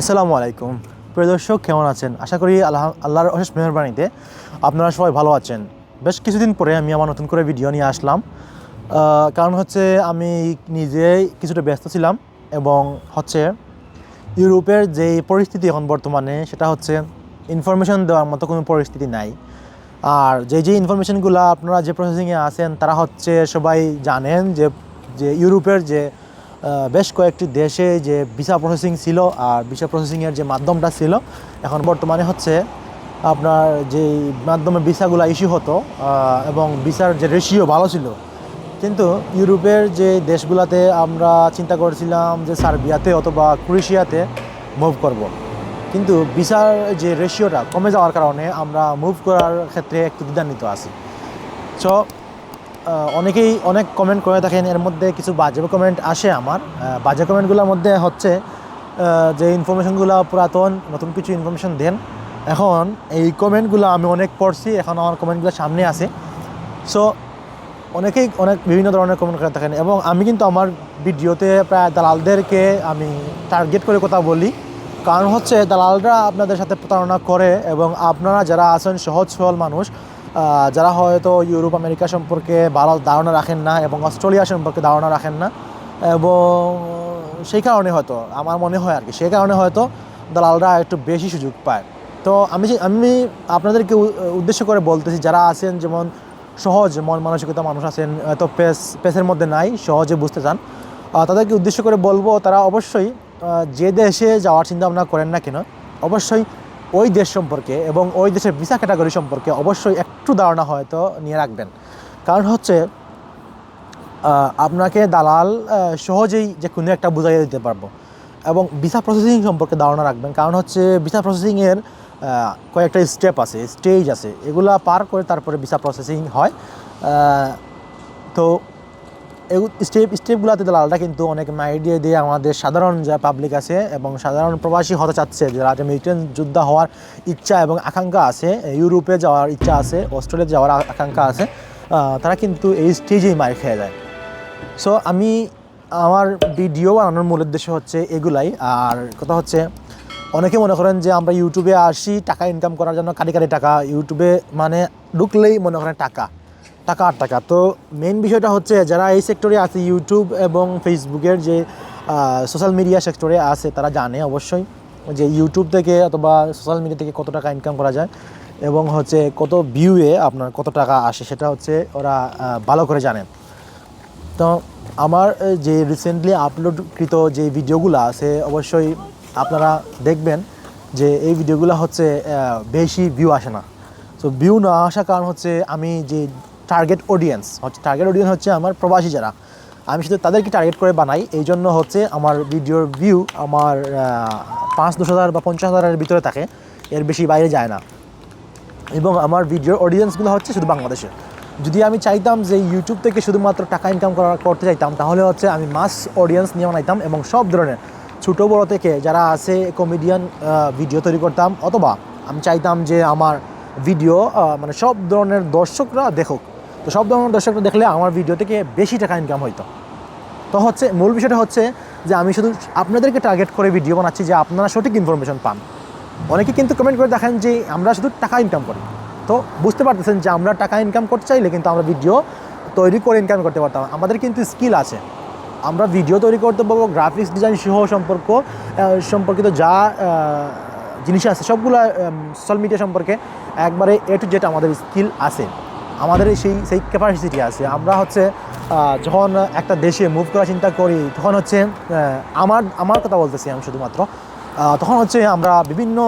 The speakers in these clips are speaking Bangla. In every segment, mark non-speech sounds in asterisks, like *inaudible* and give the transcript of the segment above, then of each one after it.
আসসালামু আলাইকুম। প্রিয় দর্শক, কেমন আছেন? আশা করি আল্লাহ আল্লাহর অশেষ মেহরবানিতে আপনারা সবাই ভালো আছেন। বেশ কিছুদিন পরে আমি আমার নতুন করে ভিডিও নিয়ে আসলাম। কারণ হচ্ছে আমি নিজেই কিছুটা ব্যস্ত ছিলাম এবং হচ্ছে ইউরোপের যে পরিস্থিতি এখন বর্তমানে, সেটা হচ্ছে ইনফরমেশন দেওয়ার মতো কোনো পরিস্থিতি নাই। আর যে যে ইনফরমেশনগুলো আপনারা যে প্রসেসিংয়ে আছেন, তারা হচ্ছে সবাই জানেন যে যে ইউরোপের যে বেশ কয়েকটি দেশে যে ভিসা প্রসেসিং ছিল আর ভিসা প্রসেসিংয়ের যে মাধ্যমটা ছিল, এখন বর্তমানে হচ্ছে আপনার যে মাধ্যমে ভিসাগুলো ইস্যু হতো এবং ভিসার যে রেশিও ভালো ছিল কিন্তু ইউরোপের যে দেশগুলোতে আমরা চিন্তা করেছিলাম যে সার্বিয়াতে অথবা ক্রোয়েশিয়াতে মুভ করব। কিন্তু ভিসার যে রেশিওটা কমে যাওয়ার কারণে আমরা মুভ করার ক্ষেত্রে একটু দ্বিধান্বিত আছি সো অনেকেই অনেক কমেন্ট করে থাকেন, এর মধ্যে কিছু বাজে কমেন্ট আসে আমার। বাজে কমেন্টগুলোর মধ্যে হচ্ছে যে ইনফরমেশনগুলো পুরাতন, নতুন কিছু ইনফরমেশন দেন। এখন এই কমেন্টগুলো আমি অনেক পড়ছি, এখন আমার কমেন্টগুলো সামনে আছে। সো অনেকেই অনেক বিভিন্ন ধরনের কমেন্ট করে থাকেন এবং আমি কিন্তু আমার ভিডিওতে প্রায় দালালদেরকে আমি টার্গেট করে কথা বলি। কারণ হচ্ছে, দালালরা আপনাদের সাথে প্রতারণা করে এবং আপনারা যারা আছেন সহজ সরল মানুষ যারা হয়তো ইউরোপ, আমেরিকা সম্পর্কে ভালো ধারণা রাখেন না এবং অস্ট্রেলিয়া সম্পর্কে ধারণা রাখেন না, এবং সেই কারণে হয়তো, আমার মনে হয় আর কি, সেই কারণে হয়তো দালালরা একটু বেশি সুযোগ পায়। তো আমি আমি আপনাদেরকে উদ্দেশ্য করে বলতেছি, যারা আছেন যেমন সহজ মন মানসিকতা মানুষ আছেন এত পেস, পেসের মধ্যে নাই, সহজে বুঝতে চান তাদেরকে উদ্দেশ্য করে বলব, তারা অবশ্যই যে দেশে যাওয়ার চিন্তা ভাবনা করেন না কেন, অবশ্যই ওই দেশ সম্পর্কে এবং ওই দেশের ভিসা ক্যাটাগরি সম্পর্কে অবশ্যই একটু ধারণা হয়তো নিয়ে রাখবেন। কারণ হচ্ছে আপনাকে দালাল সহজেই যে কোনো একটা বুঝাইয়ে দিতে পারব। এবং ভিসা প্রসেসিং সম্পর্কে ধারণা রাখবেন। কারণ হচ্ছে ভিসা প্রসেসিংয়ের কয়েকটা স্টেপ আছে স্টেজ আছে। এগুলা পার করে তারপরে ভিসা প্রসেসিং হয়। তো স্টেপ, স্টেপগুলোতে দালালটা কিন্তু অনেক আইডিয়া দিয়ে আমাদের সাধারণ যা পাবলিক আছে এবং সাধারণ প্রবাসী হতে চাচ্ছে। যারা যে যোদ্ধা হওয়ার ইচ্ছা এবং আকাঙ্ক্ষা আছে ইউরোপে যাওয়ার ইচ্ছা আছে, অস্ট্রেলিয়া যাওয়ার আকাঙ্ক্ষা আছে তারা কিন্তু এই স্টেজেই মার খেয়ে যায়। সো আমি আমার ভিডিও বানানোর মূল উদ্দেশ্য হচ্ছে এগুলাই। আর কথা হচ্ছে, অনেকে মনে করেন যে আমরা ইউটিউবে আসি, টাকা ইনকাম করার জন্য কাটি কাটি টাকা। ইউটিউবে মানে ঢুকলেই মনে করেন টাকা। টাকা আর টাকা। তো মেন বিষয়টা হচ্ছে যারা এই সেক্টরে আছে ইউটিউব এবং ফেসবুকের যে সোশ্যাল মিডিয়া সেক্টরে আছে, তারা জানে অবশ্যই যে ইউটিউব থেকে অথবা সোশ্যাল মিডিয়া থেকে কত টাকা ইনকাম করা যায় এবং হচ্ছে কত ভিউয়ে আপনার কত টাকা আসে, সেটা হচ্ছে ওরা ভালো করে জানেন তো আমার যে রিসেন্টলি আপলোডকৃত যে ভিডিওগুলো আছে, অবশ্যই আপনারা দেখবেন যে এই ভিডিওগুলো হচ্ছে বেশি ভিউ আসে না। তো ভিউ না আসার কারণ হচ্ছে আমি যে টার্গেট অডিয়েন্স হচ্ছে টার্গেট অডিয়েন্স হচ্ছে আমার প্রবাসী যারা। আমি শুধু তাদেরকে টার্গেট করে বানাই এই জন্য হচ্ছে আমার ভিডিওর ভিউ আমার পাঁচ দশ হাজার বা পঞ্চাশ হাজারের ভিতরে থাকে, এর বেশি বাইরে যায় না। এবং আমার ভিডিওর অডিয়েন্সগুলো হচ্ছে শুধু বাংলাদেশে যদি আমি চাইতাম যে ইউটিউব থেকে শুধুমাত্র টাকা ইনকাম করা করতে চাইতাম, তাহলে হচ্ছে আমি মাস অডিয়েন্স নিয়ে বানাইতাম এবং সব ধরনের ছোটো বড়ো থেকে যারা আছে কমেডিয়ান ভিডিও তৈরি করতাম, অথবা আমি চাইতাম যে আমার ভিডিও মানে সব ধরনের দর্শকরা দেখুক। তো সব ধরনের দর্শকরা দেখলে আমার ভিডিও থেকে বেশি টাকা ইনকাম হইতো। তো হচ্ছে, মূল বিষয়টা হচ্ছে যে আমি শুধু আপনাদেরকে টার্গেট করে ভিডিও বানাচ্ছি যে আপনারা সঠিক ইনফরমেশন পান। অনেকে কিন্তু কমেন্ট করে দেখেন যে আমরা শুধু টাকা ইনকাম করি। তো বুঝতে পারতেছেন যে আমরা টাকা ইনকাম করতে চাইলে কিন্তু আমরা ভিডিও তৈরি করে ইনকাম করতে পারতাম। আমাদের কিন্তু স্কিল আছে। আমরা ভিডিও তৈরি করতে পারব গ্রাফিক্স ডিজাইন সহ সম্পর্ক সম্পর্কিত যা জিনিস আছে, সবগুলো সোশ্যাল মিডিয়া সম্পর্কে একবারে এ টু জেড আমাদের স্কিল আছে। আমাদের সেই সেই ক্যাপাসিটি আছে। আমরা হচ্ছে যখন একটা দেশে মুভ করার চিন্তা করি, তখন হচ্ছে আমার আমার কথা বলতেছি আমি শুধুমাত্র। তখন হচ্ছে আমরা বিভিন্ন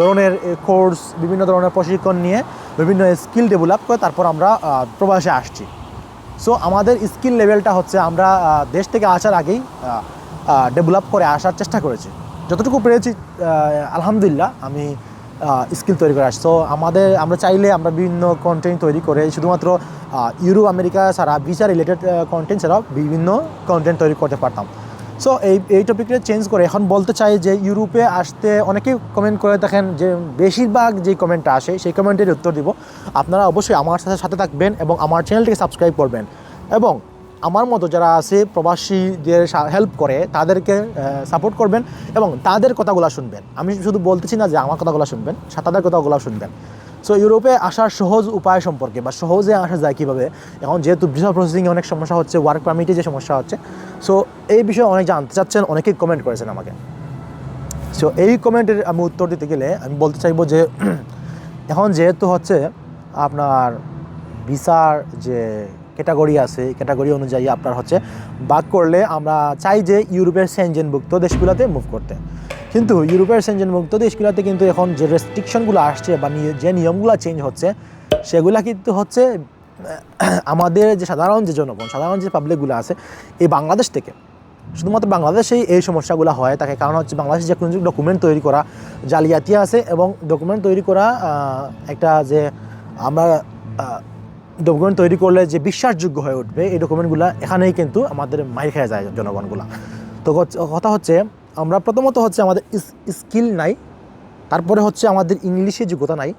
ধরনের কোর্স বিভিন্ন ধরনের প্রশিক্ষণ নিয়ে বিভিন্ন স্কিল ডেভেলপ করে তারপর আমরা প্রবাসে আসছি। সো আমাদের স্কিল লেভেলটা হচ্ছে আমরা দেশ থেকে আসার আগেই ডেভেলপ করে আসার চেষ্টা করেছি। যতটুকু পেরেছি আলহামদুলিল্লাহ, আমি স্কিল তৈরি করে আসছি। আমাদের, আমরা চাইলে আমরা বিভিন্ন কন্টেন্ট তৈরি করে শুধুমাত্র ইউরোপ আমেরিকা ছাড়া ভিসা রিলেটেড কন্টেন্ট ছাড়াও বিভিন্ন কন্টেন্ট তৈরি করতে পারতাম। সো এই এই টপিকটা চেঞ্জ করে এখন বলতে চাই যে ইউরোপে আসতে অনেকেই কমেন্ট করে দেখেন যে বেশিরভাগ যে কমেন্টটা আসে, সেই কমেন্টের উত্তর দিব। আপনারা অবশ্যই আমার সাথে সাথে থাকবেন এবং আমার চ্যানেলটিকে সাবস্ক্রাইব করবেন। এবং আমার মতো যারা আছে প্রবাসীদের হেল্প করে, তাদেরকে সাপোর্ট করবেন এবং তাদের কথাগুলো শুনবেন। আমি শুধু বলতেছি না যে আমার কথাগুলো শুনবেন তাদের কথাগুলো শুনবেন। সো ইউরোপে আসার সহজ উপায় সম্পর্কে বা সহজে আসা যায় কীভাবে, এখন যেহেতু ভিসা প্রসেসিংয়ে অনেক সমস্যা হচ্ছে ওয়ার্ক পারমিটে যে সমস্যা হচ্ছে সো এই বিষয়ে অনেক জানতে চাচ্ছেন, অনেকেই কমেন্ট করেছেন আমাকে। সো এই কমেন্টের আমি উত্তর দিতে গেলে আমি বলতে চাইব যে, *clears throat* এখন যেহেতু হচ্ছে আপনার ভিসার যে ক্যাটাগরি আছে ক্যাটাগরি অনুযায়ী আপনার হচ্ছে বাদ করলে আমরা চাই যে ইউরোপের সেনজেনভুক্ত দেশগুলোতে মুভ করতে। কিন্তু ইউরোপের সেনজেনভুক্ত দেশগুলোতে কিন্তু এখন যে রেস্ট্রিকশনগুলো আসছে বা যে নিয়মগুলো চেঞ্জ হচ্ছে, সেগুলা কিন্তু হচ্ছে আমাদের যে সাধারণ যে জনগণ, সাধারণ যে পাবলিকগুলো আছে, এই বাংলাদেশ থেকে। শুধুমাত্র বাংলাদেশেই এই সমস্যাগুলো হয় তাকে কারণ হচ্ছে বাংলাদেশে যে কোনো ডকুমেন্ট তৈরি করা, জালিয়াতি আছে এবং ডকুমেন্ট তৈরি করা একটা যে আমরা ডকুমেন্ট তৈরি করলে যে বিশ্বাসযোগ্য হয়ে উঠবে এই ডকুমেন্টগুলো এখানেই কিন্তু আমাদের মাইর খেয়ে যায় জনগণগুলা। তো কথা হচ্ছে আমরা প্রথমত হচ্ছে আমাদের স্কিল নাই তারপরে হচ্ছে আমাদের ইংলিশে যোগ্যতা নাই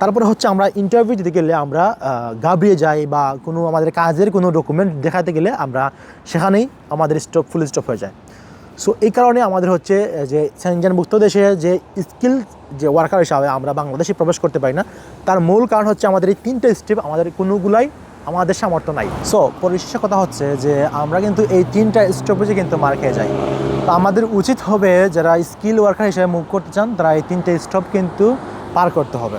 তারপরে হচ্ছে আমরা ইন্টারভিউ দিতে গেলে আমরা আহ, ঘাবড়িয়ে যাই বা কোনো আমাদের কাজের কোনো ডকুমেন্ট দেখাতে গেলে আমরা সেখানেই আমাদের স্টপ ফুল স্টপ হয়ে যায়। সো এই কারণে আমাদের হচ্ছে যে সেনজেনভুক্ত দেশে যে স্কিল যে ওয়ার্কার হিসাবে আমরা বাংলাদেশে প্রবেশ করতে পারি না, তার মূল কারণ হচ্ছে আমাদের এই তিনটে স্টেপ আমাদের কোনোগুলাই আমাদের সামর্থ্য নাই। সো পরিশেষে কথা হচ্ছে যে আমরা কিন্তু এই তিনটা স্টপেজে কিন্তু মার খেয়ে যাই। তো আমাদের উচিত হবে যারা স্কিল ওয়ার্কার হিসেবে মুভ করতে চান, তারা এই তিনটে স্টপ কিন্তু পার করতে হবে।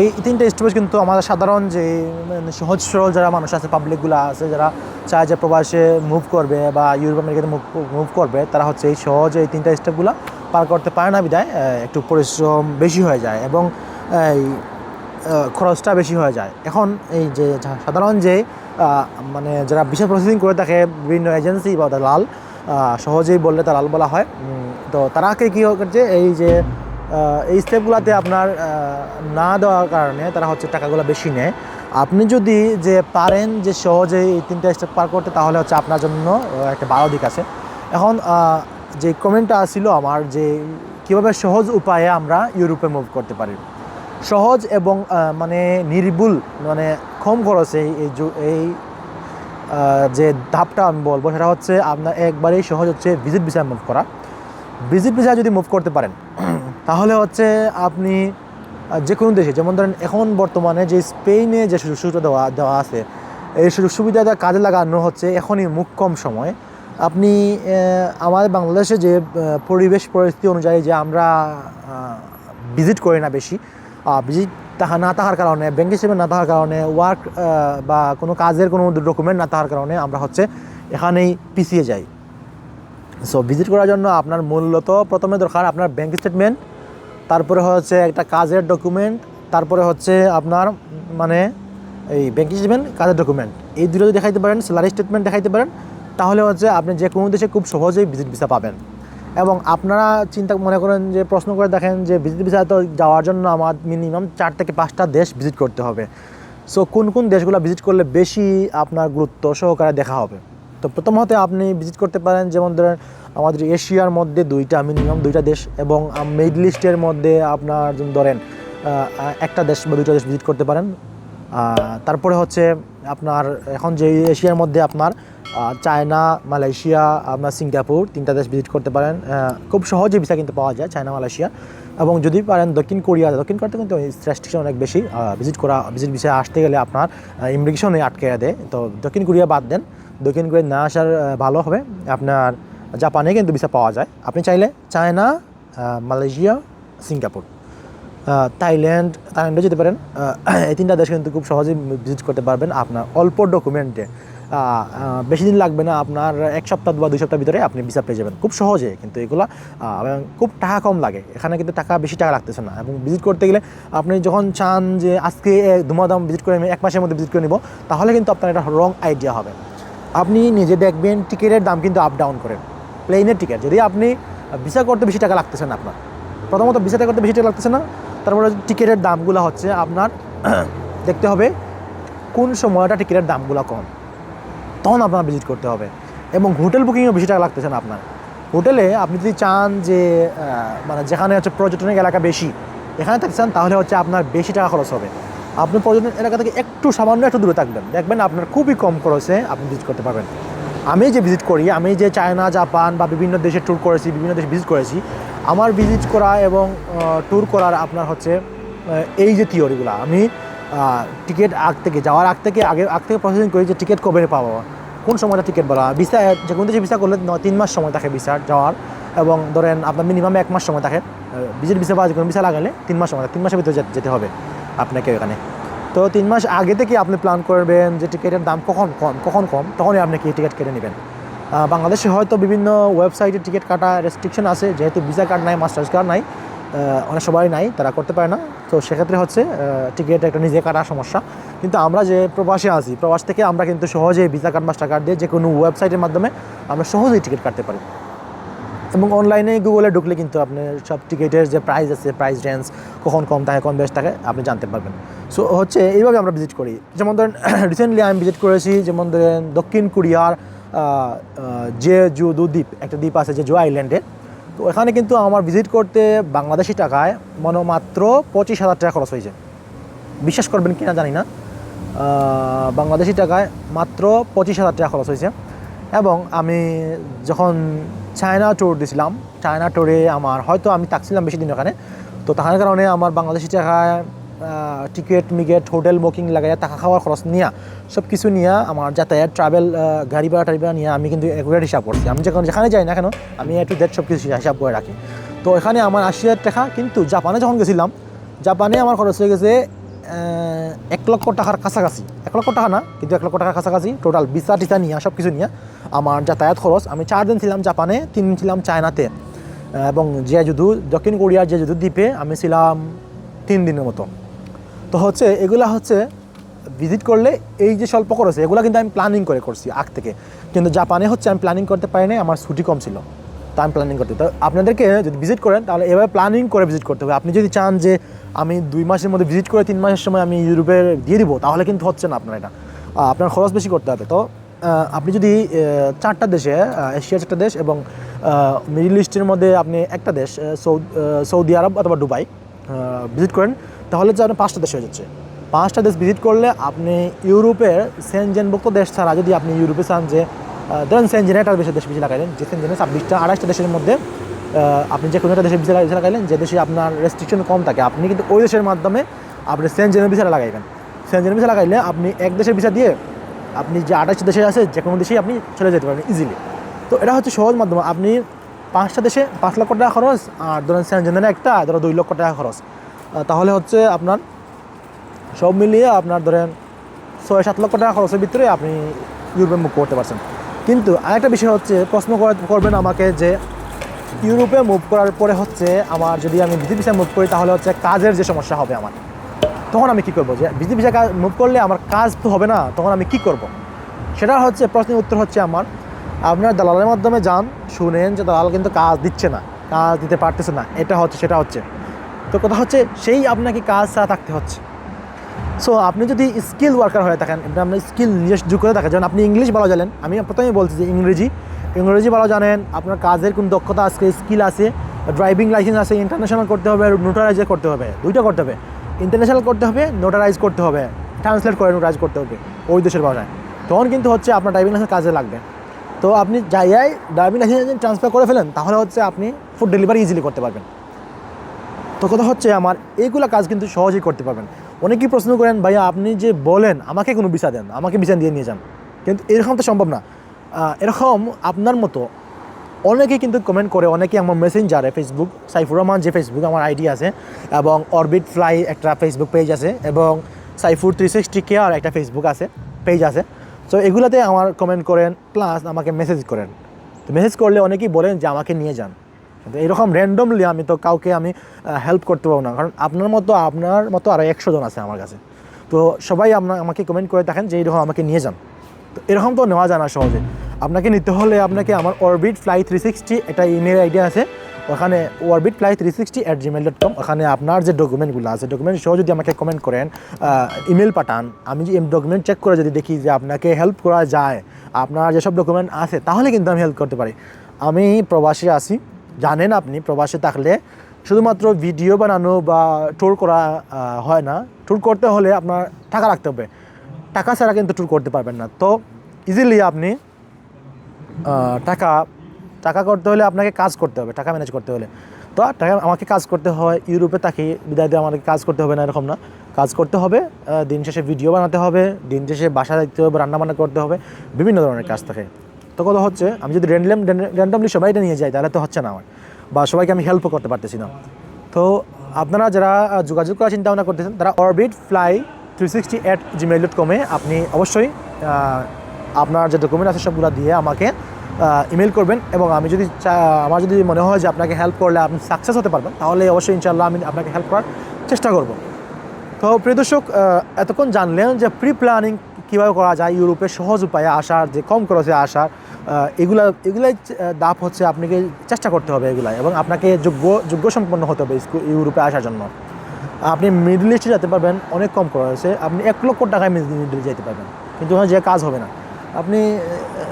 এই তিনটে স্টপেজ কিন্তু আমাদের সাধারণ যে মানে সহজ সরল যারা মানুষ আছে পাবলিকগুলো আছে যারা চায় যে প্রবাসে মুভ করবে বা ইউরোপ আমেরিকাতে মুভ মুভ করবে তারা হচ্ছে এই সহজ এই তিনটা স্টেপগুলো পার করতে পারে না বিদায় একটু পরিশ্রম বেশি হয়ে যায় এবং এই খরচটা বেশি হয়ে যায়। এখন এই যে সাধারণ যে মানে যারা বিশাল প্রসেসিং করে থাকে বিভিন্ন এজেন্সি বা আহ, সহজেই বললে দালাল বলা হয়। তো তারাকে কী করছে এই যে এই স্টেপগুলোতে আপনার না দেওয়ার কারণে তারা হচ্ছে টাকাগুলো বেশি নেয়। আপনি যদি যে পারেন যে সহজে এই তিনটা স্টেপ পার করতে, তাহলে হচ্ছে আপনার জন্য একটা ভালো দিক আছে। এখন যে কমেন্টটা ছিল আমার যে কীভাবে সহজ উপায়ে আমরা ইউরোপে মুভ করতে পারি। সহজ এবং মানে নির্ভুল মানে কম খরচে এই এই যে ধাপটা আমি বলব, সেটা হচ্ছে আপনার একবারেই সহজ হচ্ছে ভিজিট ভিসা মুভ করা। ভিজিট ভিসা যদি মুভ করতে পারেন তাহলে হচ্ছে আপনি যে কোনো দেশে, যেমন ধরেন এখন বর্তমানে যে স্পেনে যে সুযোগ সুবিধা দেওয়া দেওয়া আছে, এই সুযোগ সুবিধাটা কাজে লাগানো হচ্ছে এখনই মুখ্যম সময়। আপনি আমাদের বাংলাদেশে যে পরিবেশ পরিস্থিতি অনুযায়ী যে আমরা ভিজিট করি না বেশি ভিজিট তাহা না থাকার কারণে ব্যাংক হিসেবে না থাকার কারণে ওয়ার্ক বা কোনো কাজের কোনো ডকুমেন্ট না থাকার কারণে আমরা হচ্ছে এখানেই পিছিয়ে যাই। সো ভিজিট করার জন্য আপনার মূলত প্রথমে দরকার আপনার ব্যাংক স্টেটমেন্ট তারপরে হচ্ছে একটা কাজের ডকুমেন্ট তারপরে হচ্ছে আপনার মানে এই ব্যাংক স্টেটমেন্ট কাজের ডকুমেন্ট এই দুটো যদি দেখাইতে পারেন স্যালারি স্টেটমেন্ট দেখাইতে পারেন, তাহলে হচ্ছে আপনি যে কোনো দেশে খুব সহজেই ভিজিট ভিসা পাবেন। এবং আপনারা চিন্তা মনে করেন যে, প্রশ্ন করে দেখেন যে ভিজিট ভিসা তো যাওয়ার জন্য আমার মিনিমাম চার থেকে পাঁচটা দেশ ভিজিট করতে হবে। সো কোন কোন দেশগুলো ভিজিট করলে বেশি আপনার গুরুত্ব সহকারে দেখা হবে? তো প্রথমত আপনি ভিজিট করতে পারেন, যেমন ধরেন আমাদের এশিয়ার মধ্যে দুইটা মিনিমাম দুইটা দেশ এবং মিডল ইস্টের মধ্যে আপনার ধরেন একটা দেশ বা দুইটা দেশ ভিজিট করতে পারেন। তারপরে হচ্ছে আপনার এখন যে এশিয়ার মধ্যে আপনার চায়না, মালয়েশিয়া, আপনার সিঙ্গাপুর তিনটা দেশ ভিজিট করতে পারেন। খুব সহজে ভিসা কিন্তু পাওয়া যায় চায়না, মালয়েশিয়া। এবং যদি পারেন দক্ষিণ কোরিয়া, দক্ষিণ কোরিয়াতে কিন্তু রেস্ট্রিকশন অনেক বেশি ভিজিট করা ভিজিট ভিসা আসতে গেলে আপনার ইমিগ্রেশনে আটকে দেয়। তো দক্ষিণ কোরিয়া বাদ দেন। দক্ষিণ কোরিয়া না আসার ভালো হবে। আপনার জাপানে কিন্তু ভিসা পাওয়া যায়। আপনি চাইলে চায়না মালয়েশিয়া, সিঙ্গাপুর থাইল্যান্ড, থাইল্যান্ডে যেতে পারেন। এই তিনটা দেশ কিন্তু খুব সহজেই ভিজিট করতে পারবেন আপনার অল্প ডকুমেন্টে বেশি দিন লাগবে না, আপনার এক সপ্তাহ বা দুই সপ্তাহের ভিতরে আপনি ভিসা পেয়ে যাবেন। খুব সহজে কিন্তু এগুলো খুব টাকা কম লাগে। এখানে কিন্তু টাকা বেশি টাকা লাগতেছে না। এবং ভিজিট করতে গেলে আপনি যখন চান যে আজকে দুমাদাম ভিজিট করে আমি এক মাসের মধ্যে ভিজিট করে নিব, তাহলে কিন্তু আপনার একটা রং আইডিয়া হবে। আপনি নিজে দেখবেন টিকিটের দাম কিন্তু আপ ডাউন করেন প্লেনের টিকিট যদি আপনি ভিসা করতে বেশি টাকা লাগতেছে না আপনার। প্রথমত ভিসাটা করতে বেশি টাকা লাগতেছে না, তারপরে টিকিটের দামগুলো হচ্ছে আপনার, *clears throat* দেখতে হবে কোন সময়টা টিকিটের দামগুলো কম। তখন আপনার ভিজিট করতে হবে। এবং হোটেল বুকিংও বেশি টাকা লাগতেছে না আপনার। হোটেলে আপনি যদি চান যে মানে যেখানে হচ্ছে পর্যটনিক এলাকা বেশি, এখানে থাকতে চান, তাহলে হচ্ছে আপনার বেশি টাকা খরচ হবে। আপনি পর্যটন এলাকা থেকে একটু সামান্য একটু দূরে থাকবেন। দেখবেন আপনার খুবই কম খরচে আপনি ভিজিট করতে পারবেন। আমি যে ভিজিট করি, আমি যে চায়না জাপান বা বিভিন্ন দেশে ট্যুর করেছি, বিভিন্ন দেশে ভিজিট করেছি, আমার ভিজিট করা এবং ট্যুর করার আপনার হচ্ছে এই যে থিওরিগুলো আমি টিকিট আগ থেকে, যাওয়ার আগ থেকে, আগে, আগ থেকে প্রসেসিং করি যে টিকিট কবে পাবো, কোন সময়টা টিকিট বলা ভিসা যে কোনো দেশে ভিসা করলে তিন মাস সময় থাকে ভিসা যাওয়ার, এবং ধরেন আপনার মিনিমাম এক মাস সময় থাকে ভিজিট ভিসা বা যে কোনো ভিসা লাগালে তিন মাস সময়, তিন মাসের ভিতরে যেতে- হবে, আপনাকে এখানে। তো তিন মাস আগে থেকে আপনি প্ল্যান করবেন যে টিকিটের দাম কখন কম কখন কম, তখনই আপনি কি টিকিট কেটে নেবেন। বাংলাদেশে হয়তো বিভিন্ন ওয়েবসাইটে টিকিট কাটা রেস্ট্রিকশন আছে, যেহেতু ভিসা কার্ড নাই মাস্টার্স কার্ড নাই অনেক সবাই নাই, তারা করতে পারে না। তো সেক্ষেত্রে হচ্ছে টিকিট একটা নিজে কাটার সমস্যা। কিন্তু আমরা যে প্রবাসে আছি, প্রবাস থেকে আমরা কিন্তু সহজেই ভিসা কার্ড মাস্টার কার্ড দিয়ে যে কোনো ওয়েবসাইটের মাধ্যমে আমরা সহজেই টিকিট কাটতে পারি। এবং অনলাইনে গুগলে ঢুকলে কিন্তু আপনি সব টিকিটের যে প্রাইস আছে প্রাইস রেঞ্জ কখন কম থাকে, কম বেশ থাকে, আপনি জানতে পারবেন। সো হচ্ছে এইভাবে আমরা ভিজিট করি। যেমন ধরেন *clears throat* রিসেন্টলি আমি ভিজিট করেছি, যেমন ধরেন দক্ষিণ কোরিয়ার যে জু দু দ্বীপ একটা দ্বীপ আছে যে জু আইল্যান্ডে তো এখানে কিন্তু আমার ভিজিট করতে বাংলাদেশি টাকায় মনে মাত্র পঁচিশ হাজার টাকা খরচ হয়েছে। বিশ্বাস করবেন কিনা জানি না। বাংলাদেশি টাকায় মাত্র পঁচিশ হাজার টাকা খরচ হয়েছে। এবং আমি যখন চায়না ট্যুর দিছিলাম, চায়না ট্যুরে আমার, হয়তো আমি থাকছিলাম বেশি দিন ওখানে, তো তাহার কারণে আমার বাংলাদেশি টাকায় টিকিট মিকেট হোটেল বুকিং লাগাইয়া টাকা খাওয়ার খরচ নিয়ে সব কিছু নিয়ে আমার যাতায়াত ট্রাভেল গাড়ি ভাড়া টাড়ি নিয়ে আমি কিন্তু একুরেট হিসাব করছি। আমি যখন যেখানে যাই না কেন, আমি একটু ডেট সব কিছু হিসাব করে রাখি। তো এখানে আমার আশি হাজার টাকা, কিন্তু জাপানে যখন গেছিলাম, জাপানে আমার খরচ হয়ে গেছে এক লক্ষ টাকার কাছাকাছি। এক লক্ষ টাকা না, কিন্তু এক লক্ষ টাকার কাছাকাছি টোটাল ভিসা টিসা নিয়ে সব কিছু নিয়ে আমার যাতায়াত খরচ। আমি চার দিন ছিলাম জাপানে, তিন দিন ছিলাম চায়নাতে। এবং যে যদু দক্ষিণ কোরিয়ার যে যদু দ্বীপে আমি ছিলাম তিন দিনের মতো। তো হচ্ছে, এগুলা হচ্ছে ভিজিট করলে এই যে স্বল্প খরচে, এগুলো কিন্তু আমি প্ল্যানিং করে করছি আগ থেকে। কিন্তু জাপানে হচ্ছে, আমি প্ল্যানিং করতে পারিনি আমার ছুটি কম ছিল। তো আমি প্ল্যানিং করতে তো আপনাদেরকে যদি ভিজিট করেন, তাহলে এভাবে প্ল্যানিং করে ভিজিট করতে হবে। আপনি যদি চান যে আমি দুই মাসের মধ্যে ভিজিট করে তিন মাসের সময় আমি ইউরোপে দিয়ে দিব, তাহলে কিন্তু হচ্ছে না আপনার এটা। আপনার খরচ বেশি করতে হবে। তো আপনি যদি চারটা দেশে এশিয়ার চারটা দেশ এবং মিডল ইস্টের মধ্যে আপনি একটা দেশ সৌদি আরব অথবা দুবাই ভিজিট করেন, তাহলে যে আপনার পাঁচটা দেশ হয়ে যাচ্ছে। পাঁচটা দেশ ভিজিট করলে আপনি ইউরোপের সেনজেনভুক্ত দেশ ছাড়া যদি আপনি ইউরোপে চান যে ধরেন সেনজেনে একটা দেশের দেশ বেশি লাগাইলেন, যে সেনজেনে ছাব্বিশটা, আড়াইশটা দেশের মধ্যে আপনি যে কোনো একটা দেশের ভিসা লাগাইলেন, যে দেশে আপনার রেস্ট্রিকশন কম থাকে, আপনি কিন্তু ওই দেশের মাধ্যমে আপনি সেনজেনের ভিসা লাগাইবেন। সেনজেনের ভিসা লাগাইলে আপনি এক দেশের ভিসা দিয়ে আপনি যে আঠাশটা দেশে আছে, যে কোনো দেশেই আপনি চলে যেতে পারেন ইজিলি তো এটা হচ্ছে সহজ মাধ্যম। আপনি পাঁচটা দেশে পাঁচ লক্ষ টাকা খরচ আর ধরেন সেনজেনের একটা, ধরো দুই লক্ষ টাকা খরচ। তাহলে হচ্ছে আপনার সব মিলিয়ে আপনার ধরেন ছয় সাত লক্ষ টাকা খরচের ভিতরে আপনি ইউরোপে মুভ করতে পারছেন। কিন্তু আরেকটা বিষয় হচ্ছে, প্রশ্ন করে- করবেন আমাকে যে ইউরোপে মুভ করার পরে হচ্ছে আমার যদি আমি ভিসা মুভ করি, তাহলে হচ্ছে কাজের যে সমস্যা হবে আমার। তখন আমি কি করব? যে বিধি ভিসা মুভ করলে আমার কাজ তো হবে না, তখন আমি কি করব। সেটা হচ্ছে প্রশ্নের উত্তর হচ্ছে আমার। আপনার দালালের মাধ্যমে যান, শুনেন যে দালাল কিন্তু কাজ দিচ্ছে না, কাজ দিতে পারতেছে না, এটা হচ্ছে, সেটা হচ্ছে। তো কথা হচ্ছে, সেই আপনাকে কাজ ছাড়া থাকতে হচ্ছে। সো আপনি যদি স্কিল ওয়ার্কার হয়ে থাকেন, আপনি আপনার স্কিল নিজস্ব যোগ করে থাকেন, যেমন আপনি ইংলিশ ভালো জানেন, আমি প্রথমেই বলছি যে ইংরেজি। ইংরেজি ভালো জানেন, আপনার কাজের কোন দক্ষতা আছে স্কিল আছে ড্রাইভিং লাইসেন্স আছে ইন্টারন্যাশনাল করতে হবে নোটারাইজ করতে হবে, দুইটা করতে হবে। ইন্টারন্যাশনাল করতে হবে নোটারাইজ করতে হবে ট্রান্সলেট করে নোটারাইজ করতে হবে ওই দেশের ভাষায়। তখন কিন্তু হচ্ছে আপনার ড্রাইভিং লাইসেন্স কাজে লাগবে। তো আপনি যাই ড্রাইভিং লাইসেন্স ট্রান্সফার করে ফেলেন, তাহলে হচ্ছে আপনি ফুড ডেলিভারি ইজিলি করতে পারবেন। তো কথা হচ্ছে আমার এইগুলো কাজ কিন্তু সহজেই করতে পারবেন। অনেকেই প্রশ্ন করেন, ভাইয়া, আপনি যে বলেন, আমাকে কোনো ভিসা দেন, আমাকে ভিসা দিয়ে নিয়ে যান। কিন্তু এরকম তো সম্ভব না। এরকম আপনার মতো অনেকে কিন্তু কমেন্ট করে, অনেকে আমার মেসেঞ্জারে ফেসবুক সাইফুর রহমান যে ফেসবুক আমার আইডি আছে, এবং অরবিট ফ্লাই একটা ফেসবুক পেজ আছে, এবং সাইফুর থ্রি সিক্সটি কেয়ার একটা ফেসবুক আছে পেজ আছে। সো এগুলোতে আমার কমেন্ট করেন প্লাস আমাকে মেসেজ করেন। তো মেসেজ করলে অনেকেই বলেন যে আমাকে নিয়ে যান। কিন্তু এরকম র্যান্ডমলি আমি তো কাউকে আমি হেল্প করতে পারব না। কারণ আপনার মতো আপনার মতো আরও একশো জন আছে আমার কাছে। তো সবাই আপনার আমাকে কমেন্ট করে থাকেন যে এইরকম আমাকে নিয়ে যান। তো এরকম তো নেওয়া যায় না সহজে। আপনাকে নিতে হলে আপনাকে আমার অরবিট ফ্লাই থ্রি সিক্সটি একটা ইমেল আইডি আছে। ওখানে orbit fly three sixty at Gmail dot com ওখানে আপনার যে ডকুমেন্টগুলো আছে ডকুমেন্ট সহ যদি আমাকে কমেন্ট করেন ইমেল পাঠান। আমি যে ডকুমেন্ট চেক করে যদি দেখি যে আপনাকে হেল্প করা যায়, আপনার যেসব ডকুমেন্ট আছে, তাহলে কিন্তু আমি হেল্প করতে পারি। আমি প্রবাসী আছি। জানেন আপনি, প্রবাসে থাকলে শুধুমাত্র ভিডিও বানানো বা ট্যুর করা হয় না। ট্যুর করতে হলে আপনার টাকা রাখতে হবে। টাকা ছাড়া কিন্তু ট্যুর করতে পারবেন না। তো ইজিলি আপনি টাকা টাকা করতে হলে আপনাকে কাজ করতে হবে, টাকা ম্যানেজ করতে হলে। তো টাকা আমাকে কাজ করতে হয় ইউরোপে, তাকে বিদায় দিয়ে আমাকে কাজ করতে হবে না, এরকম না। কাজ করতে হবে দিন শেষে ভিডিও বানাতে হবে, দিন শেষে বাসা দেখতে হবে রান্না বান্না করতে হবে, বিভিন্ন ধরনের কাজ থাকে। তো কথা হচ্ছে, আমি যদি র্যান্ডম র্যান্ডমলি সবাইটা নিয়ে যাই, তাহলে তো হচ্ছে না আমার, বা সবাইকে আমি হেল্পও করতে পারতেছি না। তো আপনারা যারা যোগাযোগ করার চিন্তা ভাবনা করতেছেন, তারা orbit fly three sixty dot কমে আপনি অবশ্যই আপনার যে ডকুমেন্ট আছে সবগুলো দিয়ে আমাকে ইমেল করবেন এবং আমি যদি আমার যদি মনে হয় যে আপনাকে হেল্প করলে আপনি সাকসেস হতে পারবেন, তাহলে অবশ্যই ইনশাল্লাহ আমি আপনাকে হেল্প করার চেষ্টা করব। তো প্রিয় দর্শক এতক্ষণ জানলেন যে প্রি প্ল্যানিং কীভাবে করা যায়, ইউরোপে সহজ উপায়ে আসার, যে কম খরচে আসার এগুলা, এগুলাই ধাপ হচ্ছে আপনাকে চেষ্টা করতে হবে এগুলাই এবং আপনাকে যোগ্য যোগ্য সম্পন্ন হতে হবে ইউরোপে আসার জন্য। আপনি মিডল ইস্টে যেতে পারবেন, অনেক কম খরচে আপনি এক লক্ষ টাকায় মিডল যেতে পারবেন। কিন্তু ওখানে যে কাজ হবে না। আপনি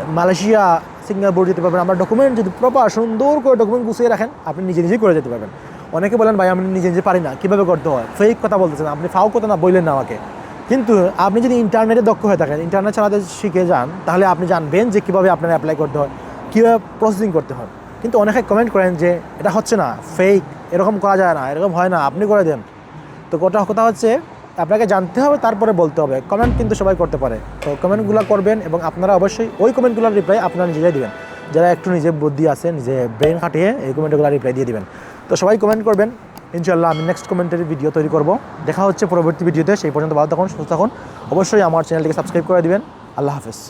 মালয়েশিয়া, সিঙ্গাপুর যেতে পারবেন। আপনার ডকুমেন্ট যদি প্রপার সুন্দর করে ডকুমেন্ট গুছিয়ে রাখেন, আপনি নিজে নিজেই করে যেতে পারবেন। অনেকে বলেন, ভাই, আমি নিজে নিজে পারি না। কীভাবে করতে হয়? ফেক কথা বলতেছেন। আপনি ফাও কথা না বললেন না আমাকে। কিন্তু আপনি যদি ইন্টারনেটে দক্ষ হয়ে থাকেন ইন্টারনেট চালাতে শিখে যান, তাহলে আপনি জানবেন যে কীভাবে আপনার অ্যাপ্লাই করতে হয়, কীভাবে প্রসেসিং করতে হয়। কিন্তু অনেকে কমেন্ট করেন যে, এটা হচ্ছে না। ফেক এরকম করা যায় না। এরকম হয় না। আপনি করে দেন। তো কথা কথা হচ্ছে, আপনাকে জানতে হবে, তারপরে বলতে হবে। কমেন্ট কিন্তু সবাই করতে পারে। তো কমেন্টগুলো করবেন এবং আপনারা অবশ্যই ওই কমেন্টগুলোর রিপ্লাই আপনারা নিজেরাই দিবেন। যারা একটু নিজে বুদ্ধি আছে, নিজে ব্রেন খাটিয়ে এই কমেন্টগুলো রিপ্লাই দিয়ে দেবেন। তো সবাই কমেন্ট করবেন। ইনশাল্লাহ আমি নেক্সট কমেন্টের ভিডিও তৈরি করব। দেখা হচ্ছে পরবর্তী ভিডিওতে সেই পর্যন্ত ভালো থাকুন, সুস্থ থাকুন। অবশ্যই আমার চ্যানেলটিকে সাবস্ক্রাইব করে দিবেন। আল্লাহ হাফেজ।